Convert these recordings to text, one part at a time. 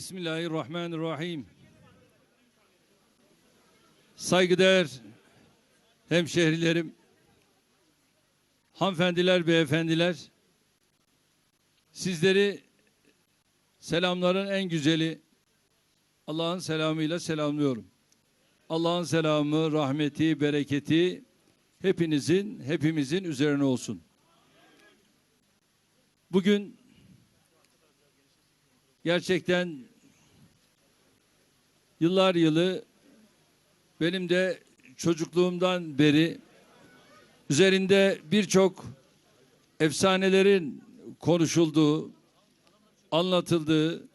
Bismillahirrahmanirrahim. Saygıdeğer hemşehrilerim, hanımefendiler, beyefendiler, sizleri selamların en güzeli Allah'ın selamıyla selamlıyorum. Allah'ın selamı, rahmeti, bereketi hepinizin, hepimizin üzerine olsun. Bugün gerçekten yıllar yılı benim de çocukluğumdan beri üzerinde birçok efsanelerin konuşulduğu, anlatıldığı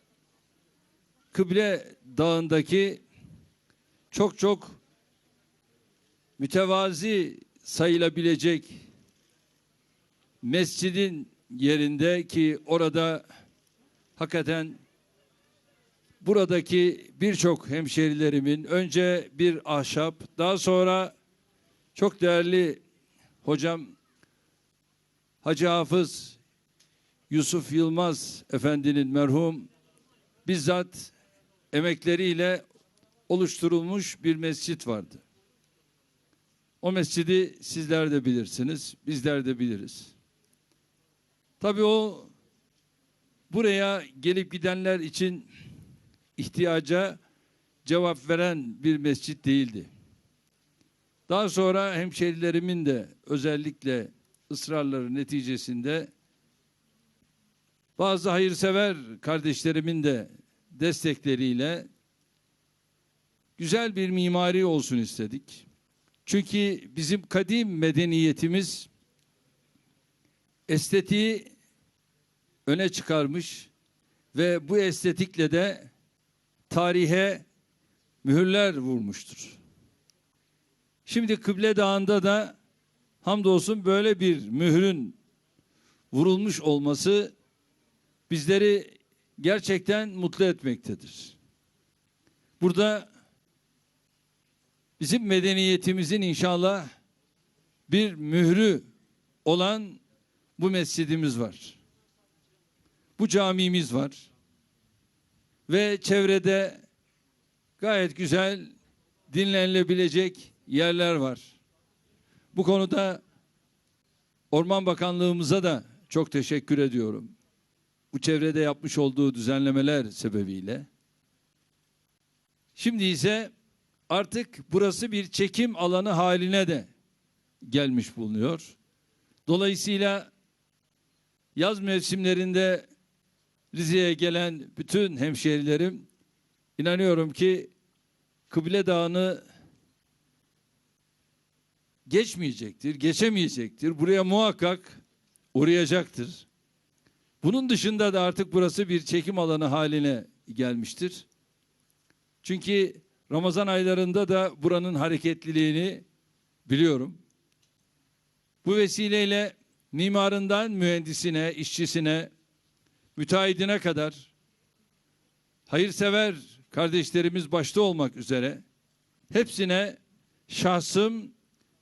Kıble Dağı'ndaki çok çok mütevazi sayılabilecek mescidin yerinde ki orada hakikaten buradaki birçok hemşerilerimin önce bir ahşap daha sonra çok değerli hocam Hacı Hafız Yusuf Yılmaz Efendi'nin merhum bizzat emekleriyle oluşturulmuş bir mescit vardı. O mescidi sizler de bilirsiniz, bizler de biliriz. Tabii o buraya gelip gidenler için ihtiyaca cevap veren bir mescit değildi. Daha sonra hemşerilerimin de özellikle ısrarları neticesinde bazı hayırsever kardeşlerimin de destekleriyle güzel bir mimari olsun istedik. Çünkü bizim kadim medeniyetimiz estetiği öne çıkarmış ve bu estetikle de tarihe mühürler vurmuştur. Şimdi Kıble Dağı'nda da hamdolsun böyle bir mührün vurulmuş olması bizleri gerçekten mutlu etmektedir. Burada bizim medeniyetimizin inşallah bir mührü olan bu mescidimiz var. Bu camimiz var. Ve çevrede gayet güzel dinlenilebilecek yerler var. Bu konuda Orman Bakanlığımıza da çok teşekkür ediyorum. Bu çevrede yapmış olduğu düzenlemeler sebebiyle. Şimdi ise artık burası bir çekim alanı haline de gelmiş bulunuyor. Dolayısıyla yaz mevsimlerinde Rize'ye gelen bütün hemşehrilerim inanıyorum ki Kıble Dağı'nı geçmeyecektir, geçemeyecektir. Buraya muhakkak uğrayacaktır. Bunun dışında da artık burası bir çekim alanı haline gelmiştir. Çünkü Ramazan aylarında da buranın hareketliliğini biliyorum. Bu vesileyle mimarından mühendisine, işçisine, müteahhidine kadar hayırsever kardeşlerimiz başta olmak üzere hepsine şahsım,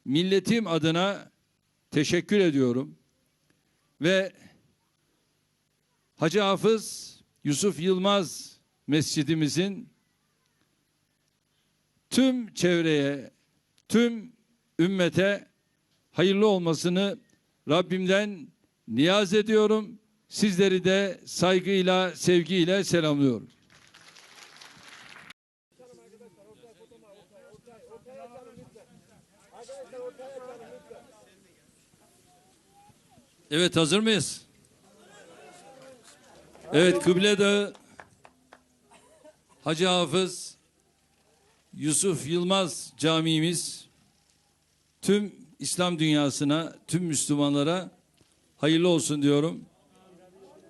milletim adına teşekkür ediyorum. Ve Hacı Hafız Yusuf Yılmaz mescidimizin tüm çevreye, tüm ümmete hayırlı olmasını Rabbimden niyaz ediyorum. Sizleri de saygıyla, sevgiyle selamlıyorum. Evet hazır mıyız? Evet Kıble Dağı Hacı Hafız Yusuf Yılmaz camimiz tüm İslam dünyasına, tüm Müslümanlara hayırlı olsun diyorum.